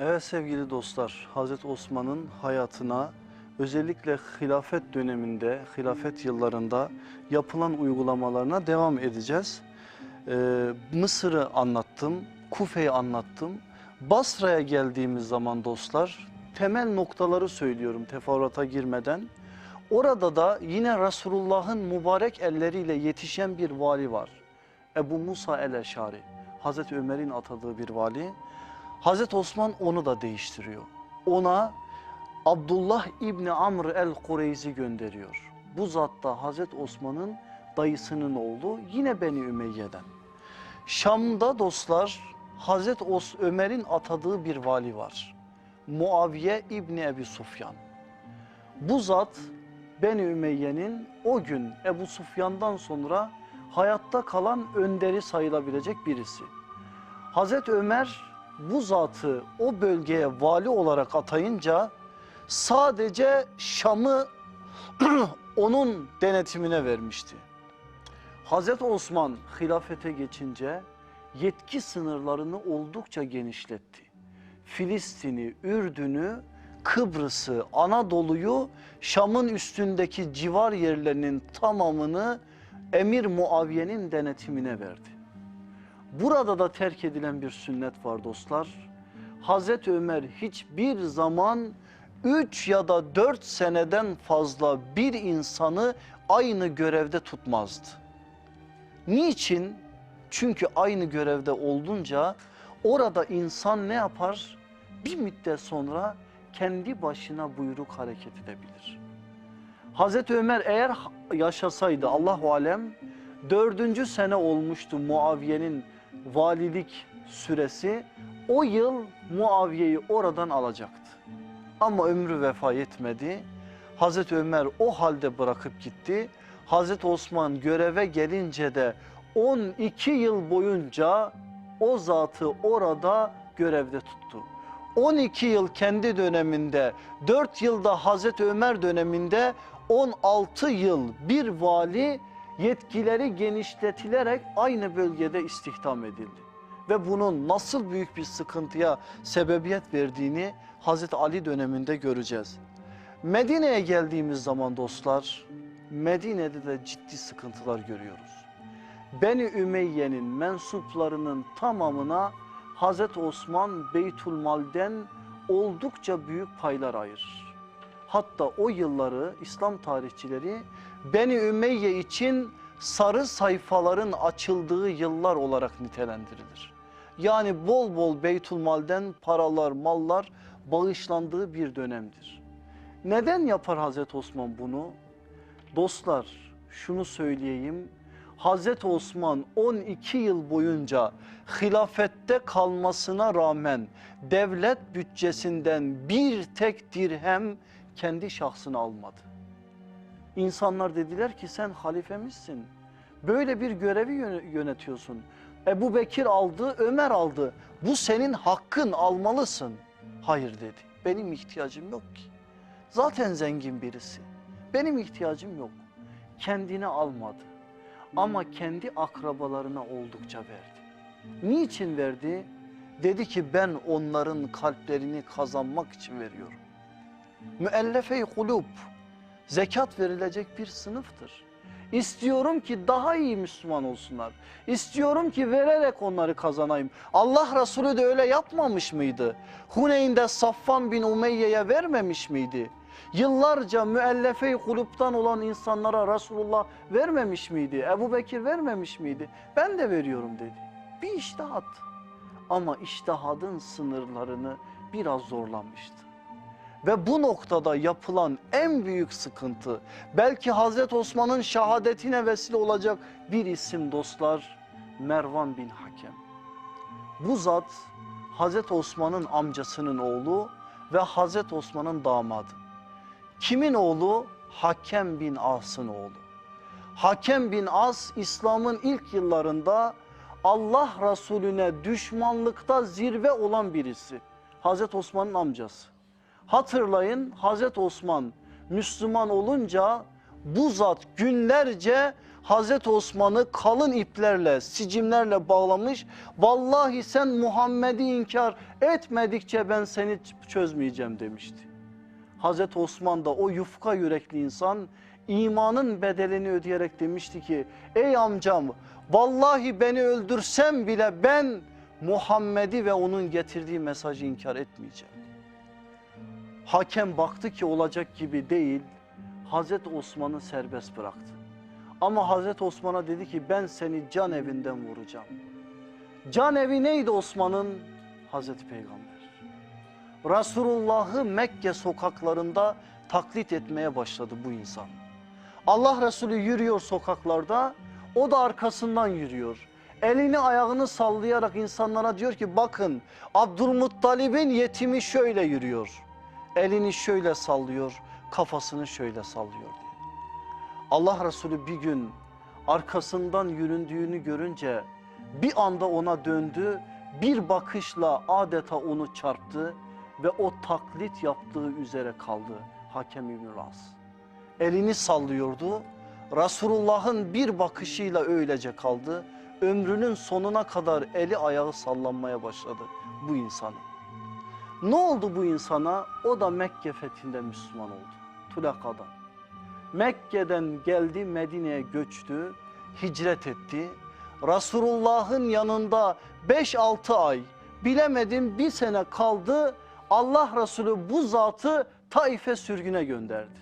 Evet sevgili dostlar, Hazreti Osman'ın hayatına özellikle hilafet döneminde, hilafet yıllarında yapılan uygulamalarına devam edeceğiz. Ee, Mısır'ı anlattım, Kufe'yi anlattım. Basra'ya geldiğimiz zaman dostlar, temel noktaları söylüyorum teferruata girmeden. Orada da yine Resulullah'ın mübarek elleriyle yetişen bir vali var. Ebu Musa el-Eşari, Hazreti Ömer'in atadığı bir vali. Hazreti Osman onu da değiştiriyor. Ona Abdullah İbni Amr el-Kureyzi gönderiyor. Bu zat da Hazreti Osman'ın dayısının oğlu yine Beni Ümeyye'den. Şam'da dostlar Hazreti Os Ömer'in atadığı bir vali var. Muaviye İbni Ebi Sufyan. Bu zat Beni Ümeyye'nin o gün Ebu Sufyan'dan sonra hayatta kalan önderi sayılabilecek birisi. Hazreti Ömer bu zatı o bölgeye vali olarak atayınca sadece Şam'ı onun denetimine vermişti. Hazreti Osman hilafete geçince yetki sınırlarını oldukça genişletti. Filistin'i, Ürdün'ü, Kıbrıs'ı, Anadolu'yu, Şam'ın üstündeki civar yerlerinin tamamını Emir Muaviye'nin denetimine verdi. Burada da terk edilen bir sünnet var dostlar. Hazreti Ömer hiçbir zaman 3 ya da 4 seneden fazla bir insanı aynı görevde tutmazdı. Niçin? Çünkü aynı görevde oldunca orada insan ne yapar? Bir müddet sonra kendi başına buyruk hareket edebilir. Hazreti Ömer eğer yaşasaydı Allahu alem dördüncü sene olmuştu Muaviye'nin valilik süresi. O yıl Muaviye'yi oradan alacaktı. Ama ömrü vefa etmedi. Hazreti Ömer o halde bırakıp gitti. Hazreti Osman göreve gelince de 12 yıl boyunca o zatı orada görevde tuttu. 12 yıl kendi döneminde, 4 yılda Hazreti Ömer döneminde 16 yıl bir vali yetkileri genişletilerek aynı bölgede istihdam edildi. Ve bunun nasıl büyük bir sıkıntıya sebebiyet verdiğini Hazreti Ali döneminde göreceğiz. Medine'ye geldiğimiz zaman dostlar, Medine'de de ciddi sıkıntılar görüyoruz. Beni Ümeyye'nin mensuplarının tamamına Hazreti Osman Beytülmal'den oldukça büyük paylar ayırır. Hatta o yılları İslam tarihçileri Beni Ümeyye için sarı sayfaların açıldığı yıllar olarak nitelendirilir. Yani bol bol Beytülmal'den paralar, mallar bağışlandığı bir dönemdir. Neden yapar Hazreti Osman bunu? Dostlar şunu söyleyeyim. Hazreti Osman 12 yıl boyunca hilafette kalmasına rağmen devlet bütçesinden bir tek dirhem kendi şahsına almadı. İnsanlar dediler ki sen halifemizsin. Böyle bir görevi yönetiyorsun. Ebu Bekir aldı, Ömer aldı. Bu senin hakkın almalısın. Hayır dedi. Benim ihtiyacım yok ki. Zaten zengin birisi. Benim ihtiyacım yok. Kendine almadı. Ama kendi akrabalarına oldukça verdi. Niçin verdi? Dedi ki ben onların kalplerini kazanmak için veriyorum. Müellefe-i kulub zekat verilecek bir sınıftır. İstiyorum ki daha iyi Müslüman olsunlar. İstiyorum ki vererek onları kazanayım. Allah Resulü de öyle yapmamış mıydı? Huneyn'de Safvan bin Umeyye'ye vermemiş miydi? Yıllarca müellefe-i kulüpten olan insanlara Resulullah vermemiş miydi? Ebu Bekir vermemiş miydi? Ben de veriyorum dedi. Bir iştihat. Ama iştihadın sınırlarını biraz zorlamıştı. Ve bu noktada yapılan en büyük sıkıntı belki Hazreti Osman'ın şehadetine vesile olacak bir isim dostlar Mervan bin Hakem. Bu zat Hazreti Osman'ın amcasının oğlu ve Hazreti Osman'ın damadı. Kimin oğlu? Hakem bin As'ın oğlu. Hakem bin As İslam'ın ilk yıllarında Allah Resulüne düşmanlıkta zirve olan birisi. Hazreti Osman'ın amcası. Hatırlayın Hazreti Osman Müslüman olunca bu zat günlerce Hazreti Osman'ı kalın iplerle, sicimlerle bağlamış. Vallahi sen Muhammed'i inkar etmedikçe ben seni çözmeyeceğim demişti. Hazreti Osman da o yufka yürekli insan imanın bedelini ödeyerek demişti ki ey amcam vallahi beni öldürsem bile ben Muhammed'i ve onun getirdiği mesajı inkar etmeyeceğim. Hakem baktı ki olacak gibi değil Hazreti Osman'ı serbest bıraktı. Ama Hazreti Osman'a dedi ki ben seni can evinden vuracağım. Can evi neydi Osman'ın? Hazreti Peygamber. Resulullah'ı Mekke sokaklarında taklit etmeye başladı bu insan. Allah Resulü yürüyor sokaklarda, o da arkasından yürüyor. Elini ayağını sallayarak insanlara diyor ki bakın Abdülmuttalib'in yetimi şöyle yürüyor. Elini şöyle sallıyor, kafasını şöyle sallıyor diye. Allah Resulü bir gün arkasından yüründüğünü görünce bir anda ona döndü, bir bakışla adeta onu çarptı ve o taklit yaptığı üzere kaldı Hakem İbn Ras. Elini sallıyordu. Resulullah'ın bir bakışıyla öylece kaldı. Ömrünün sonuna kadar eli ayağı sallanmaya başladı bu insanın. Ne oldu bu insana? O da Mekke fethinde Müslüman oldu. Tulaka'dan. Mekke'den geldi Medine'ye göçtü, hicret etti. Resulullah'ın yanında 5-6 ay bilemedim bir sene kaldı. Allah Resulü bu zatı Taif'e sürgüne gönderdi.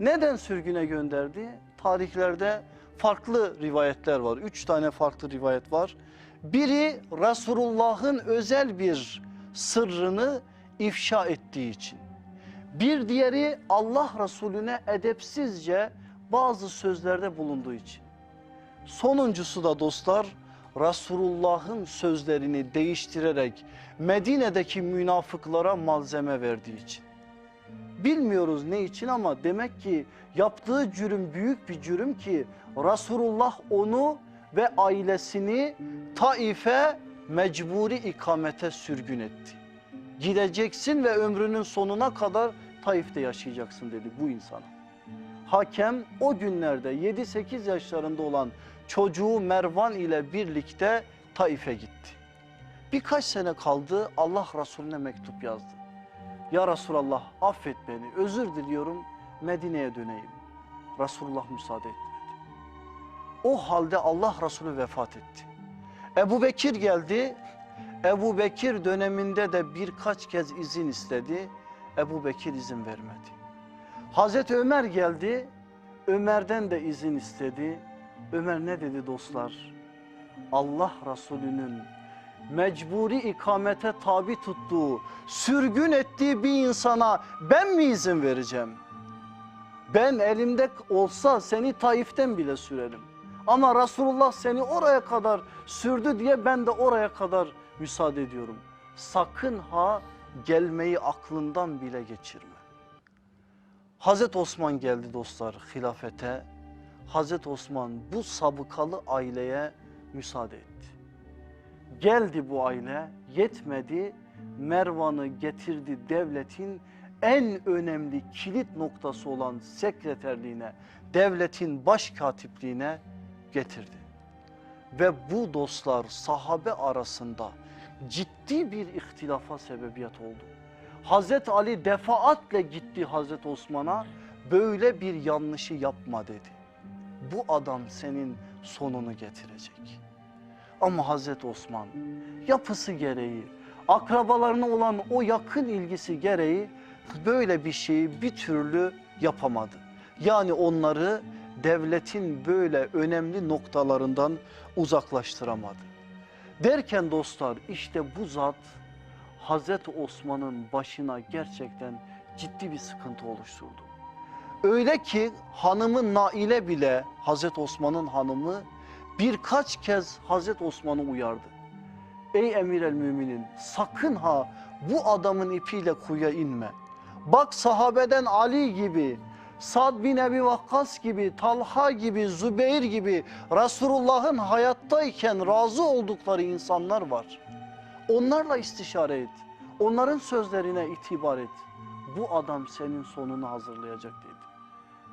Neden sürgüne gönderdi? Tarihlerde farklı rivayetler var. Üç tane farklı rivayet var. Biri Resulullah'ın özel bir sırrını ifşa ettiği için. Bir diğeri Allah Resulüne edepsizce bazı sözlerde bulunduğu için. Sonuncusu da dostlar Resulullah'ın sözlerini değiştirerek Medine'deki münafıklara malzeme verdiği için. Bilmiyoruz ne için ama demek ki yaptığı cürüm büyük bir cürüm ki Resulullah onu ve ailesini Taif'e mecburi ikamete sürgün etti. Gideceksin ve ömrünün sonuna kadar Taif'te yaşayacaksın dedi bu insana. Hakem o günlerde 7-8 yaşlarında olan çocuğu Mervan ile birlikte Taif'e gitti. Birkaç sene kaldı Allah Resulüne mektup yazdı. Ya Resulallah affet beni özür diliyorum Medine'ye döneyim. Resulullah müsaade etmedi. O halde Allah Resulü vefat etti. Ebu Bekir geldi. Ebu Bekir döneminde de birkaç kez izin istedi. Ebu Bekir izin vermedi. Hazreti Ömer geldi. Ömer'den de izin istedi. Ömer ne dedi dostlar? Allah Resulü'nün mecburi ikamete tabi tuttuğu, sürgün ettiği bir insana ben mi izin vereceğim? Ben elimde olsa seni Taif'ten bile sürerim. Ama Resulullah seni oraya kadar sürdü diye ben de oraya kadar müsaade ediyorum. Sakın ha gelmeyi aklından bile geçirme. Hazreti Osman geldi dostlar hilafete. Hazreti Osman bu sabıkalı aileye müsaade etti. Geldi bu aile yetmedi Mervan'ı getirdi devletin en önemli kilit noktası olan sekreterliğine, devletin baş katipliğine getirdi. Ve bu dostlar sahabe arasında ciddi bir ihtilafa sebebiyet oldu. Hazreti Ali defaatle gitti Hazreti Osman'a böyle bir yanlışı yapma dedi. Bu adam senin sonunu getirecek. Ama Hazreti Osman yapısı gereği, akrabalarına olan o yakın ilgisi gereği böyle bir şeyi bir türlü yapamadı. Yani onları devletin böyle önemli noktalarından uzaklaştıramadı. Derken dostlar işte bu zat Hazreti Osman'ın başına gerçekten ciddi bir sıkıntı oluşturdu. Öyle ki hanımı Naile bile Hazreti Osman'ın hanımı birkaç kez Hazreti Osman'ı uyardı. Ey emir el müminin sakın ha bu adamın ipiyle kuyuya inme. Bak sahabeden Ali gibi, Sad bin Ebi Vakkas gibi, Talha gibi, Zübeyir gibi Resulullah'ın hayattayken razı oldukları insanlar var. Onlarla istişare et. Onların sözlerine itibar et. Bu adam senin sonunu hazırlayacak dedi.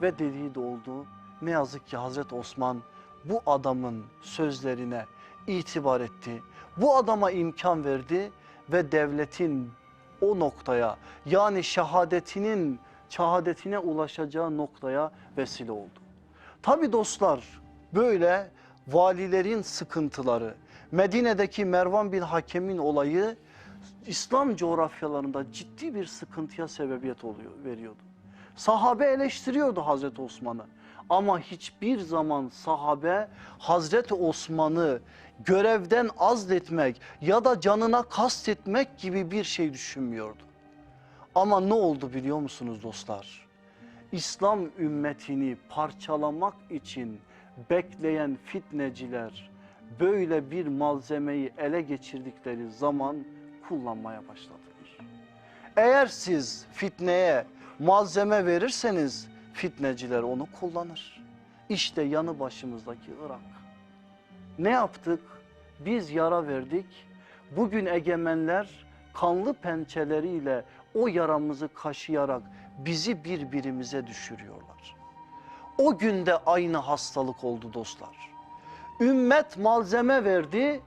Ve dediği de oldu. Ne yazık ki Hazreti Osman bu adamın sözlerine itibar etti. Bu adama imkan verdi ve devletin o noktaya yani şehadetinin şehadetine ulaşacağı noktaya vesile oldu. Tabi dostlar böyle valilerin sıkıntıları, Medine'deki Mervan bin Hakem'in olayı İslam coğrafyalarında ciddi bir sıkıntıya sebebiyet oluyor, veriyordu. Sahabe eleştiriyordu Hazreti Osman'ı. Ama hiçbir zaman sahabe Hazreti Osman'ı görevden azletmek ya da canına kastetmek gibi bir şey düşünmüyordu. Ama ne oldu biliyor musunuz dostlar? İslam ümmetini parçalamak için bekleyen fitneciler böyle bir malzemeyi ele geçirdikleri zaman kullanmaya başladılar. Eğer siz fitneye malzeme verirseniz fitneciler onu kullanır. İşte yanı başımızdaki Irak. Ne yaptık? Biz yara verdik. Bugün egemenler kanlı pençeleriyle o yaramızı kaşıyarak bizi birbirimize düşürüyorlar. O günde aynı hastalık oldu dostlar. Ümmet malzeme verdi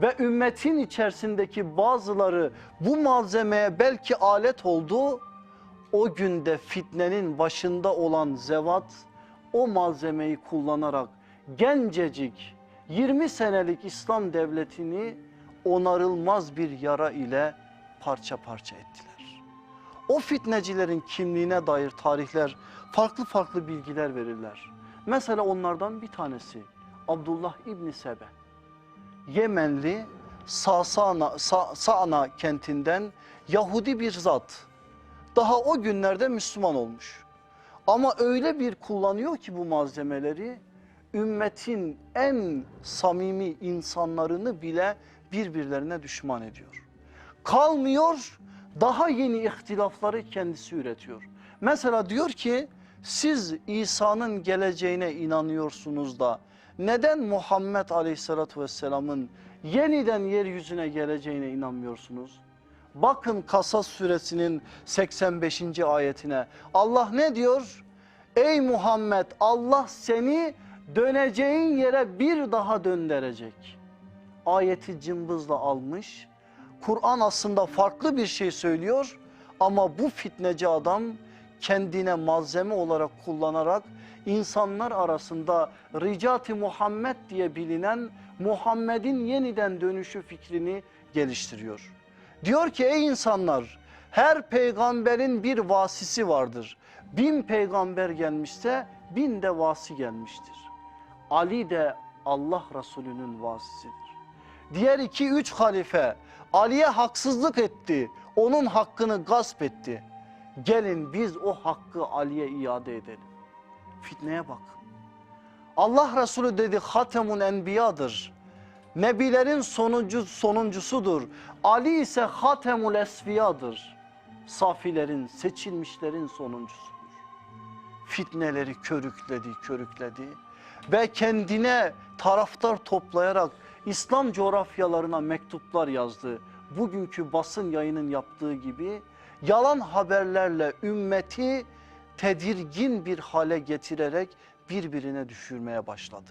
ve ümmetin içerisindeki bazıları bu malzemeye belki alet oldu. O günde fitnenin başında olan zevat o malzemeyi kullanarak gencecik 20 senelik İslam devletini onarılmaz bir yara ile parça parça ettiler. O fitnecilerin kimliğine dair tarihler farklı farklı bilgiler verirler. Mesela onlardan bir tanesi Abdullah İbni Sebe. Yemenli Sasana, Sa, Sa'na kentinden Yahudi bir zat. Daha o günlerde Müslüman olmuş. Ama öyle bir kullanıyor ki bu malzemeleri ümmetin en samimi insanlarını bile birbirlerine düşman ediyor. Kalmıyor daha yeni ihtilafları kendisi üretiyor. Mesela diyor ki siz İsa'nın geleceğine inanıyorsunuz da neden Muhammed Aleyhisselatü Vesselam'ın yeniden yeryüzüne geleceğine inanmıyorsunuz? Bakın Kasas suresinin 85. ayetine Allah ne diyor? Ey Muhammed Allah seni döneceğin yere bir daha döndürecek. Ayeti cımbızla almış. Kur'an aslında farklı bir şey söylüyor ama bu fitneci adam kendine malzeme olarak kullanarak insanlar arasında Ricati Muhammed diye bilinen Muhammed'in yeniden dönüşü fikrini geliştiriyor. Diyor ki ey insanlar her peygamberin bir vasisi vardır. Bin peygamber gelmişse bin de vasi gelmiştir. Ali de Allah Resulü'nün vasisidir. Diğer iki üç halife Ali'ye haksızlık etti. Onun hakkını gasp etti. Gelin biz o hakkı Ali'ye iade edelim. Fitneye bak. Allah Resulü dedi Hatemun Enbiya'dır. Nebilerin sonuncu, sonuncusudur. Ali ise Hatemul Esfiya'dır. Safilerin, seçilmişlerin sonuncusudur. Fitneleri körükledi, körükledi ve kendine taraftar toplayarak İslam coğrafyalarına mektuplar yazdı. Bugünkü basın yayının yaptığı gibi yalan haberlerle ümmeti tedirgin bir hale getirerek birbirine düşürmeye başladı.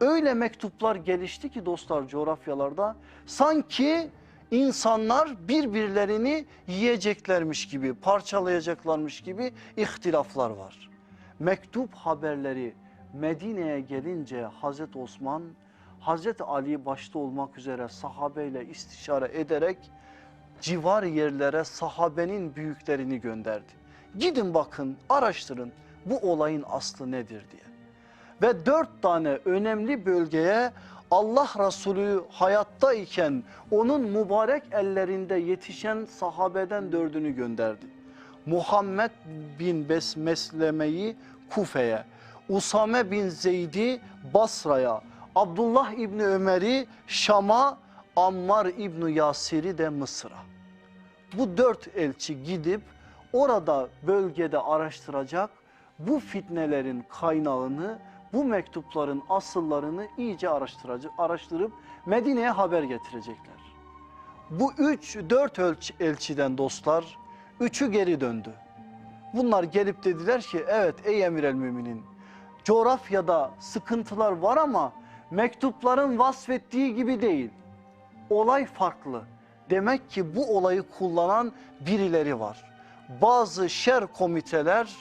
Öyle mektuplar gelişti ki dostlar coğrafyalarda sanki insanlar birbirlerini yiyeceklermiş gibi, parçalayacaklarmış gibi ihtilaflar var. Mektup haberleri Medine'ye gelince Hazreti Osman, Hazreti Ali başta olmak üzere sahabeyle istişare ederek civar yerlere sahabenin büyüklerini gönderdi. Gidin bakın araştırın bu olayın aslı nedir diye. Ve dört tane önemli bölgeye Allah Resulü hayatta iken onun mübarek ellerinde yetişen sahabeden dördünü gönderdi. Muhammed bin Bes Mesleme'yi Kufe'ye, Usame bin Zeyd'i Basra'ya, Abdullah İbni Ömer'i Şam'a, Ammar İbni Yasir'i de Mısır'a. Bu dört elçi gidip orada bölgede araştıracak bu fitnelerin kaynağını, bu mektupların asıllarını iyice araştırıp Medine'ye haber getirecekler. Bu üç, dört elçi, elçiden dostlar, üçü geri döndü. Bunlar gelip dediler ki evet ey emir el müminin coğrafyada sıkıntılar var ama mektupların vasfettiği gibi değil. Olay farklı. Demek ki bu olayı kullanan birileri var. Bazı şer komiteler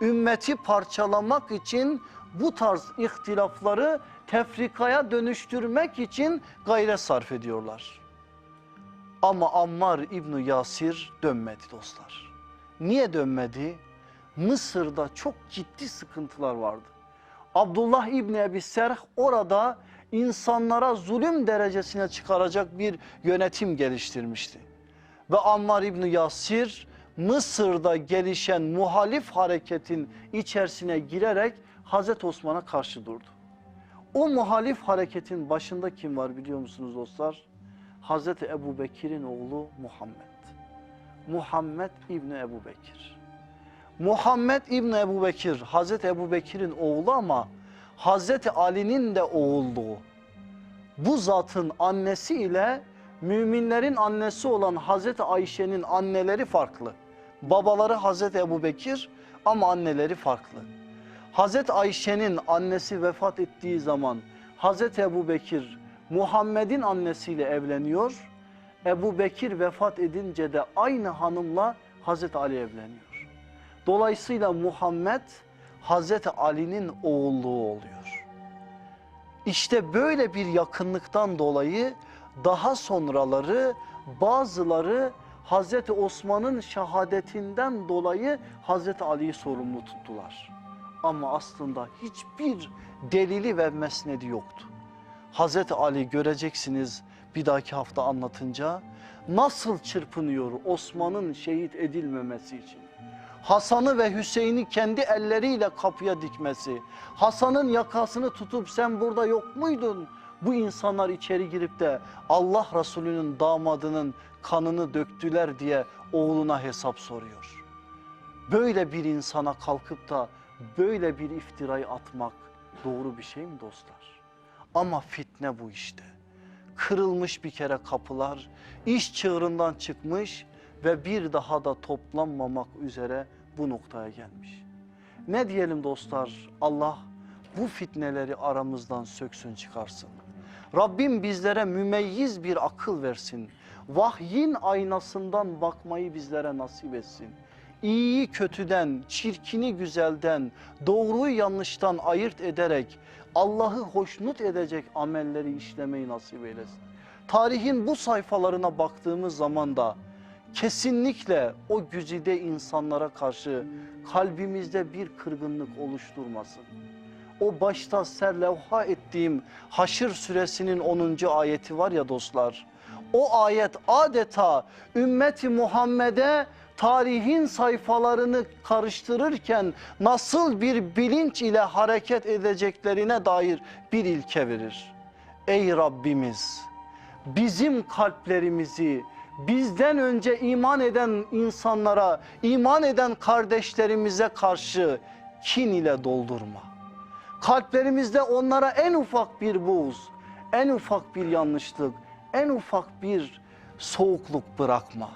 ümmeti parçalamak için bu tarz ihtilafları tefrikaya dönüştürmek için gayret sarf ediyorlar. Ama Ammar İbni Yasir dönmedi dostlar. Niye dönmedi? Mısır'da çok ciddi sıkıntılar vardı. Abdullah İbni Ebi Serh orada insanlara zulüm derecesine çıkaracak bir yönetim geliştirmişti. Ve Ammar İbni Yasir Mısır'da gelişen muhalif hareketin içerisine girerek Hazreti Osman'a karşı durdu. O muhalif hareketin başında kim var biliyor musunuz dostlar? Hazreti Ebu Bekir'in oğlu Muhammed. Muhammed İbni Ebu Bekir. Muhammed İbni Ebu Bekir, Hazreti Ebu Bekir'in oğlu ama Hazreti Ali'nin de oğulluğu. Bu zatın annesi ile müminlerin annesi olan Hazreti Ayşe'nin anneleri farklı. Babaları Hazreti Ebu Bekir ama anneleri farklı. Hazreti Ayşe'nin annesi vefat ettiği zaman Hazreti Ebu Bekir Muhammed'in annesiyle evleniyor. Ebu Bekir vefat edince de aynı hanımla Hazreti Ali evleniyor. Dolayısıyla Muhammed Hazreti Ali'nin oğulluğu oluyor. İşte böyle bir yakınlıktan dolayı daha sonraları bazıları Hazreti Osman'ın şehadetinden dolayı Hazreti Ali'yi sorumlu tuttular. Ama aslında hiçbir delili ve mesnedi yoktu. Hazreti Ali göreceksiniz bir dahaki hafta anlatınca nasıl çırpınıyor Osman'ın şehit edilmemesi için. Hasan'ı ve Hüseyin'i kendi elleriyle kapıya dikmesi, Hasan'ın yakasını tutup sen burada yok muydun? Bu insanlar içeri girip de Allah Resulü'nün damadının kanını döktüler diye oğluna hesap soruyor. Böyle bir insana kalkıp da böyle bir iftirayı atmak doğru bir şey mi dostlar? Ama fitne bu işte. Kırılmış bir kere kapılar, iş çığırından çıkmış ve bir daha da toplanmamak üzere bu noktaya gelmiş. Ne diyelim dostlar? Allah bu fitneleri aramızdan söksün çıkarsın. Rabbim bizlere mümeyyiz bir akıl versin. Vahyin aynasından bakmayı bizlere nasip etsin. İyiyi kötüden, çirkini güzelden, doğruyu yanlıştan ayırt ederek Allah'ı hoşnut edecek amelleri işlemeyi nasip eylesin. Tarihin bu sayfalarına baktığımız zaman da kesinlikle o güzide insanlara karşı kalbimizde bir kırgınlık oluşturmasın. O başta serlevha ettiğim Haşr suresinin 10. ayeti var ya dostlar. O ayet adeta ümmeti Muhammed'e tarihin sayfalarını karıştırırken nasıl bir bilinç ile hareket edeceklerine dair bir ilke verir. Ey Rabbimiz bizim kalplerimizi bizden önce iman eden insanlara, iman eden kardeşlerimize karşı kin ile doldurma. Kalplerimizde onlara en ufak bir buğz, en ufak bir yanlışlık, en ufak bir soğukluk bırakma.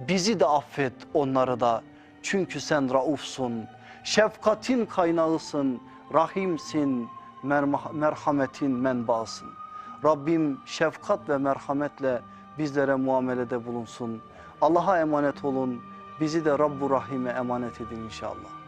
Bizi de affet onları da. Çünkü sen raufsun, şefkatin kaynağısın, rahimsin, merhametin menbaasın. Rabbim şefkat ve merhametle bizlere muamelede bulunsun. Allah'a emanet olun. Bizi de Rabbu Rahim'e emanet edin inşallah.